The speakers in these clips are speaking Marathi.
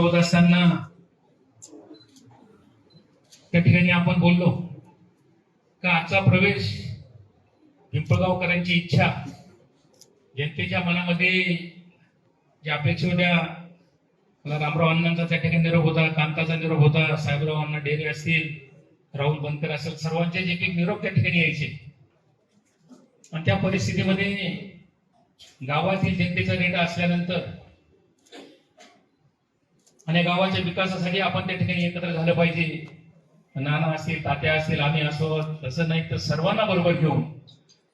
होत असताना त्या ठिकाणी आपण बोललो का आजचा प्रवेश पिंपळगावकरांची इच्छा जनतेच्या मनामध्ये ज्या अपेक्षा होत्या मला रामराव अण्णांचा त्या ठिकाणी निरोप होता कांताचा निरोप होता साहेबराव अण्णा डेरे असतील राहुल बनकर असेल सर्वांचे एक एक निरोप त्या ठिकाणी यायचे. आणि त्या परिस्थितीमध्ये गावातील जनतेचा नेता असल्यानंतर आणि गावाच्या विकासासाठी आपण त्या ठिकाणी एकत्र झालं पाहिजे. नाना असतील तात्या असतील आम्ही असो तसं नाही तर सर्वांना बरोबर घेऊन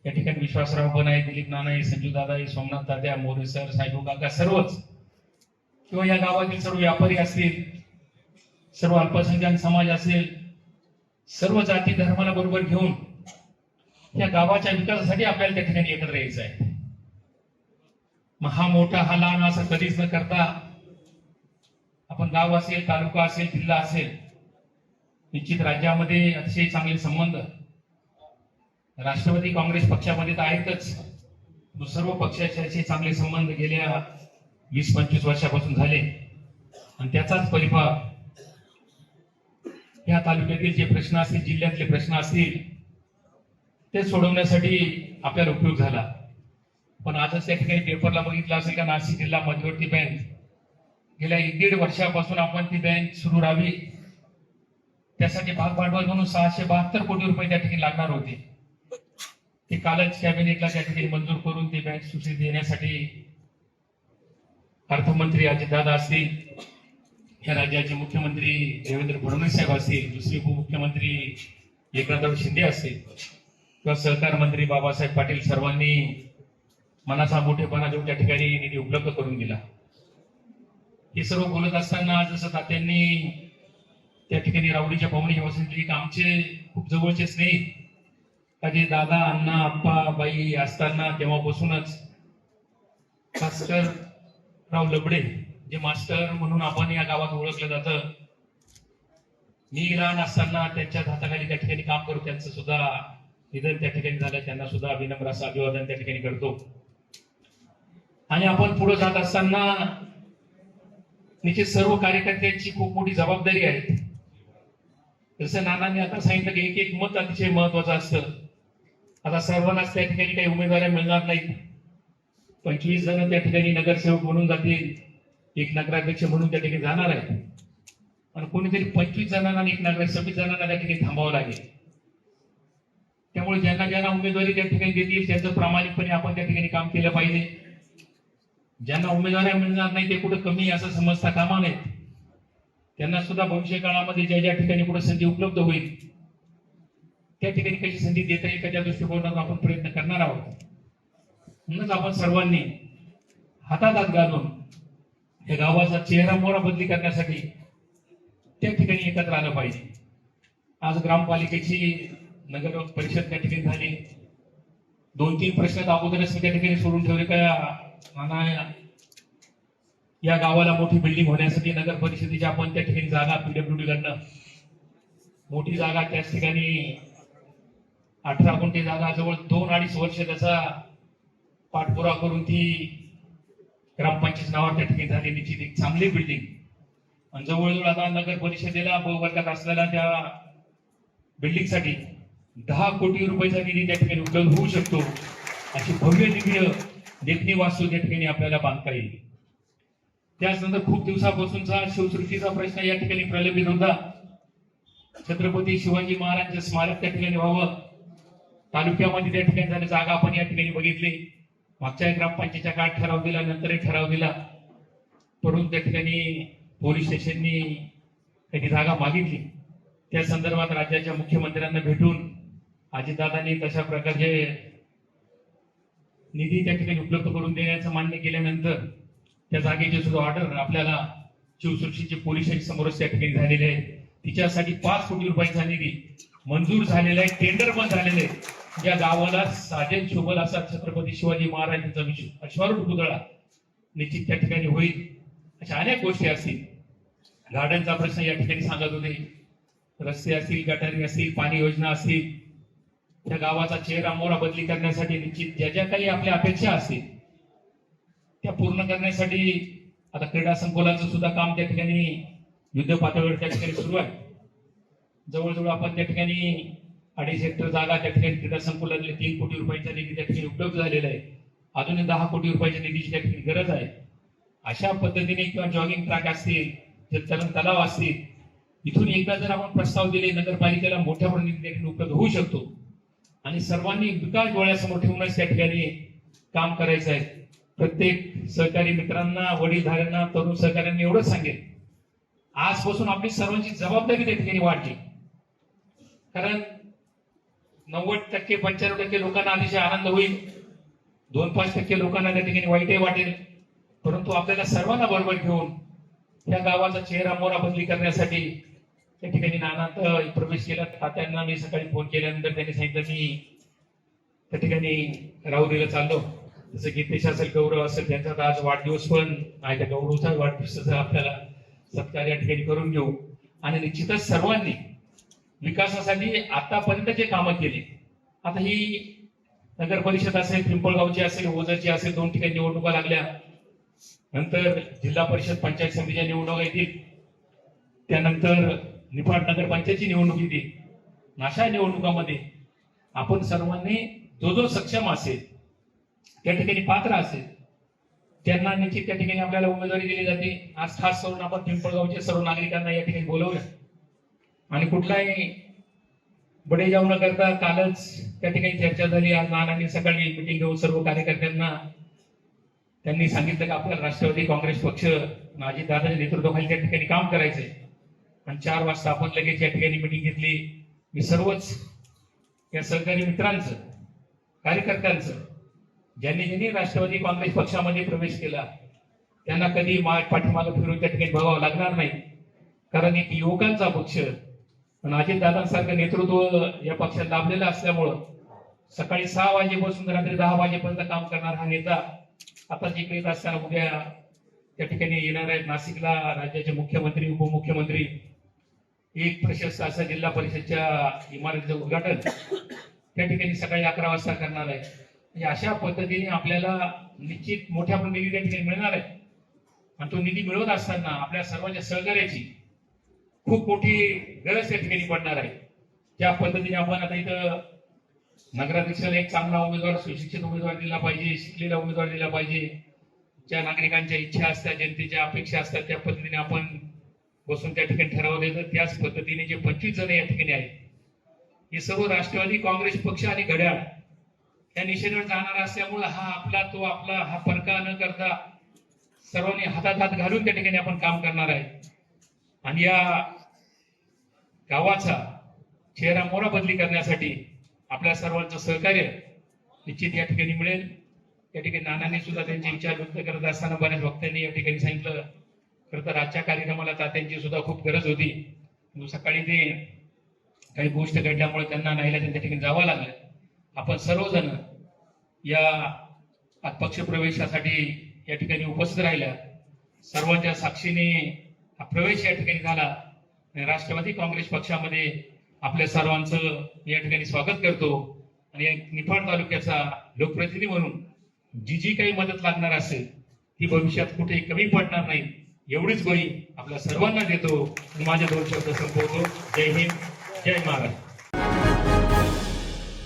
या ठिकाणी विश्वासराव पण आहे दिलीप नाना आहे संजू दादा आहे सोमनाथ तात्या मोरे सर साहेब काका सर्वच. किंवा या गावातील सर्व व्यापारी असतील सर्व अल्पसंख्याक समाज असेल सर्व जाती धर्माला बरोबर घेऊन या गावाच्या विकासासाठी आपल्याला त्या ठिकाणी एकत्र यायचं आहे. मग हा मोठा हा लहान असं कधीच न करता आपण गाव असेल तालुका असेल जिल्हा असेल निश्चित राज्यामध्ये अतिशय चांगले संबंध. राष्ट्रवादी काँग्रेस पक्षामध्ये तर आहेतच. सर्व पक्षाचे असे चांगले संबंध गेल्या वीस पंचवीस वर्षापासून झाले. आणि त्याचाच परिभाग या तालुक्यातील जे प्रश्न असतील जिल्ह्यातले प्रश्न असतील ते सोडवण्यासाठी आपल्याला उपयोग झाला. पण आजच त्या ठिकाणी पेपरला बघितलं असेल का नाशिक जिल्हा मध्यवर्ती बँक गेल्या एक दीड वर्षापासून आपण ती बँक सुरू राहावी. त्यासाठी भाग भांडवल म्हणून सहाशे बहात्तर कोटी रुपये त्या ठिकाणी लागणार होते. ते कालच कॅबिनेटला त्या ठिकाणी मंजूर करून ती बँक सुशील देण्यासाठी अर्थमंत्री अजितदादा असतील या राज्याचे मुख्यमंत्री देवेंद्र फडणवीस साहेब असतील दुसरे उपमुख्यमंत्री एकनाथराव शिंदे असतील किंवा सहकार मंत्री बाबासाहेब पाटील सर्वांनी मनाचा मोठेपणा देऊन त्या ठिकाणी निधी उपलब्ध करून दिला. हे सर्व बोलत असताना जसं तात्यांनी त्या ठिकाणी रावडीच्या पाहुणीच्या वसंतली आमचे खूप जवळचे स्नेही का जे दादा अण्णा आप्पा बाई असताना तेव्हापासूनच भास्कर राव लबडे जे मास्टर म्हणून आपण या गावात ओळखलं जातं. मी लहान असताना त्यांच्या हाताखाली त्या ठिकाणी काम करू त्यांचं सुद्धा निधन त्या ठिकाणी झालं. त्यांना सुद्धा विनम्र असं अभिवादन त्या ठिकाणी करतो. आणि आपण पुढे जात असताना निश्चित सर्व कार्यकर्त्यांची खूप मोठी जबाबदारी आहे. जसं नानांनी आता सांगितलं की एक एक मत अतिशय महत्वाचं असतं. आता सर्वांनाच त्या ठिकाणी काही उमेदवारी मिळणार नाहीत. पंचवीस जण त्या ठिकाणी नगरसेवक म्हणून जातील एक नगराध्यक्ष म्हणून त्या ठिकाणी जाणार आहे आणि कोणीतरी पंचवीस जणांना आणि एक नगर सव्वीस जणांना त्या ठिकाणी थांबावं लागेल. त्यामुळे ज्यांना ज्यांना उमेदवारी त्या ठिकाणी देतील त्यांचं प्रामाणिकपणे आपण त्या ठिकाणी काम केलं पाहिजे. ज्यांना उमेदवारी मिळणार नाही ते कुठं कमी असं समजता कामा नये. त्यांना सुद्धा भविष्य काळामध्ये ज्या ज्या ठिकाणी कुठं संधी उपलब्ध होईल त्या ठिकाणी कशी संधी देता येईल का त्या दृष्टिकोनातून आपण प्रयत्न करणार आहोत. म्हणूनच आपण सर्वांनी हातात हात घालून या गावाचा चेहरा मोहरा बदली करण्यासाठी त्या ठिकाणी एकत्र आलं पाहिजे. आज ग्रामपालिकेची नगर परिषद त्या ठिकाणी झाली. दोन तीन प्रश्न अगोदरच मी त्या ठिकाणी सोडून ठेवले का या गावाला मोठी बिल्डिंग होण्यासाठी नगर परिषदेच्या आपण त्या ठिकाणी जागा पीडब्ल्यूडी कडनं. मोठी जागा त्याच ठिकाणी अठरा गुंठे जागा जवळ दोन अडीच वर्ष त्याचा पाठपुरा करून ती ग्रामपंचायत नावावर त्या ठिकाणी झालेली एक चांगली बिल्डिंग आणि जवळजवळ आता नगर परिषदेला बहुवर्गात असलेल्या त्या बिल्डिंगसाठी दहा कोटी रुपयाचा निधी त्या ठिकाणी उपलब्ध होऊ शकतो अशी भव्य दिव्य देखणी वास्तू त्या ठिकाणी आपल्याला बांधता येईल. त्याचनंतर खूप दिवसापासूनचा शिवसृष्टीचा प्रश्न या ठिकाणी प्रलंबित होता. छत्रपती शिवाजी महाराजांचं स्मारक त्या ठिकाणी व्हावं. तालुक्यामध्ये त्या ठिकाणी झाली जागा आपण या ठिकाणी बघितली. मागच्या ग्रामपंचायतच्या काळात ठराव दिला नंतरही ठराव दिला. परंतु त्या ठिकाणी पोलीस स्टेशननी त्याची जागा मागितली. त्या संदर्भात राज्याच्या मुख्यमंत्र्यांना भेटून अजितदादांनी तशा प्रकारचे निधी त्या ठिकाणी उपलब्ध करून देण्याचं मान्य केल्यानंतर त्या जागेची सुद्धा ऑर्डर आपल्याला शिवसृष्टीचे पोलीस समोरच त्या ठिकाणी झालेले आहे. तिच्यासाठी पाच कोटी रुपयांचा निधी मंजूर झालेला आहे टेंडर पण झालेलं आहे. ज्या गावाला साजन शोभल असा छत्रपती शिवाजी महाराजांचा विश्व अश्वारूढ पुतळा निश्चित त्या ठिकाणी होईल. अशा अनेक गोष्टी असतील. गार्डनचा प्रश्न या ठिकाणी सांगत होते. रस्ते असतील गटारी असतील पाणी योजना असतील त्या गावाचा चेहरा मोरा बदली करण्यासाठी निश्चित ज्या ज्या काही आपल्या अपेक्षा असतील त्या पूर्ण करण्यासाठी आता क्रीडा संकुलाचं सुद्धा काम त्या ठिकाणी युद्ध पातळीवर त्या ठिकाणी सुरू आहे. जवळजवळ आपण त्या ठिकाणी अडीच हेक्टर जागा त्या ठिकाणी क्रीडा संकुलातले तीन कोटी रुपयाचा निधी त्या ठिकाणी उपलब्ध झालेला आहे. अजूनही दहा कोटी रुपयाच्या निधीची त्या ठिकाणी गरज आहे. अशा पद्धतीने किंवा जॉगिंग ट्रॅक असतील जलतरण तलाव असतील इथून एकदा जर आपण प्रस्ताव दिले नगरपालिकेला मोठ्या प्रमाणात निधी उपलब्ध होऊ शकतो. आणि सर्वांनी विकास डोळ्यासमोर ठेवूनच त्या ठिकाणी काम करायचं आहे. प्रत्येक सहकारी मित्रांना वडीलधाऱ्यांना तरुण सहकाऱ्यांना एवढंच सांगेल आजपासून आपली सर्वांची जबाबदारी त्या ठिकाणी वाढली. कारण नव्वद टक्के पंच्याण्णव टक्के लोकांना अतिशय आनंद होईल. दोन पाच टक्के लोकांना त्या ठिकाणी वाईटही वाटेल. परंतु आपल्याला सर्वांना बरोबर घेऊन या गावाचा चेहरा मोरा बदली करण्यासाठी त्या ठिकाणी नानात प्रवेश केला. तात्यांना मी सकाळी फोन केल्यानंतर त्यांनी सांगितलं मी त्या ठिकाणी राहुरीला चाललो. जसं गीतेश असेल गौरव असेल त्यांचा तर आज वाढदिवस पण नाही त्या गौरवचा वाढदिवसाचा आपल्याला सत्कार या ठिकाणी करून घेऊ. आणि निश्चितच सर्वांनी विकासासाठी आतापर्यंत जे कामं केली आता ही नगर परिषद असेल पिंपळगावची असेल ओझरची असेल दोन ठिकाणी निवडणुका लागल्या. नंतर जिल्हा परिषद पंचायत समितीच्या निवडणुका येतील. त्यानंतर निफाड नगरपंचायतची निवडणूक येते. अशा निवडणुकामध्ये आपण सर्वांनी जो जो सक्षम असेल त्या ठिकाणी पात्र असेल त्यांना निश्चित त्या ठिकाणी आपल्याला उमेदवारी दिली जाते. आज खास करून आपण पिंपळगावच्या सर्व नागरिकांना या ठिकाणी बोलवलं. आणि कुठलाही बडे जाऊ न करता कालच त्या ठिकाणी चर्चा झाली. आज नानांनी सकाळी मिटिंग घेऊन सर्व कार्यकर्त्यांना त्यांनी सांगितलं की आपल्याला राष्ट्रवादी काँग्रेस पक्ष माझी दादाच्या नेतृत्वाखाली त्या ठिकाणी काम करायचंय. आणि चार वाजता आपण लगेच या ठिकाणी मिटिंग घेतली. मी सर्वच या सहकारी मित्रांचं कार्यकर्त्यांचं ज्यांनी ज्यांनी राष्ट्रवादी काँग्रेस पक्षामध्ये प्रवेश केला त्यांना कधी मा पाठीमागं फिरून त्या ठिकाणी बघावं लागणार नाही. कारण एक युवकांचा पक्ष पण अजित दादांसारखं नेतृत्व या पक्षात लाभलेलं असल्यामुळं सकाळी सहा वाजेपासून रात्री दहा वाजेपर्यंत काम करणारा हा नेता आता जे काही असताना उद्या त्या ठिकाणी येणार आहेत. नाशिकला राज्याचे मुख्यमंत्री उपमुख्यमंत्री एक प्रशस्त असं जिल्हा परिषदच्या इमारतीचं उद्घाटन त्या ठिकाणी सकाळी अकरा वाजता करणार आहे. म्हणजे अशा पद्धतीने आपल्याला निश्चित मोठ्या पण निधी त्या ठिकाणी मिळणार आहे. आणि तो निधी मिळवत असताना आपल्या सर्वांच्या सहकार्याची खूप मोठी गरज त्या ठिकाणी पडणार आहे. त्या पद्धतीने आपण आता इथं नगराध्यक्षाला एक चांगला उमेदवार सुशिक्षित उमेदवार दिला पाहिजे शिकलेला उमेदवार दिला पाहिजे. ज्या नागरिकांच्या इच्छा असतात जनतेच्या अपेक्षा असतात त्या पद्धतीने आपण बसून त्या ठिकाणी ठरवले तर त्याच पद्धतीने जे पंचवीस जण या ठिकाणी आहेत हे सर्व राष्ट्रवादी काँग्रेस पक्ष आणि घड्याळ या निशेवर जाणार असल्यामुळे हा आपला तो आपला हा फरका न करता सर्वांनी हातात हात घालून त्या ठिकाणी आपण काम करणार आहे. आणि या गावाचा चेहरा मोरा बदली करण्यासाठी आपल्या सर्वांचं सहकार्य निश्चित या ठिकाणी मिळेल. या ठिकाणी नानांनी सुद्धा त्यांचे विचार व्यक्त करत असताना बऱ्याच वक्त्यांनी या ठिकाणी सांगितलं खर तर आजच्या कार्यक्रमाला तात्यांची सुद्धा खूप गरज होती. सकाळी ते काही गोष्ट घडल्यामुळे त्यांना नाहीला त्यांच्या ठिकाणी जावं लागलं. आपण सर्वजण या पक्ष प्रवेशासाठी या ठिकाणी उपस्थित राहिल्या. सर्वांच्या साक्षीने हा प्रवेश या ठिकाणी झाला राष्ट्रवादी काँग्रेस पक्षामध्ये आपल्या सर्वांचं या ठिकाणी स्वागत करतो. आणि निफाड तालुक्याचा लोकप्रतिनिधी म्हणून जी जी काही मदत लागणार असेल ती भविष्यात कुठे कमी पडणार नाही. एवढीच बळी आपल्या सर्वांना देतो आणि माझे दोन शब्द संपवतो. जय हिंद जय महाराष्ट्र.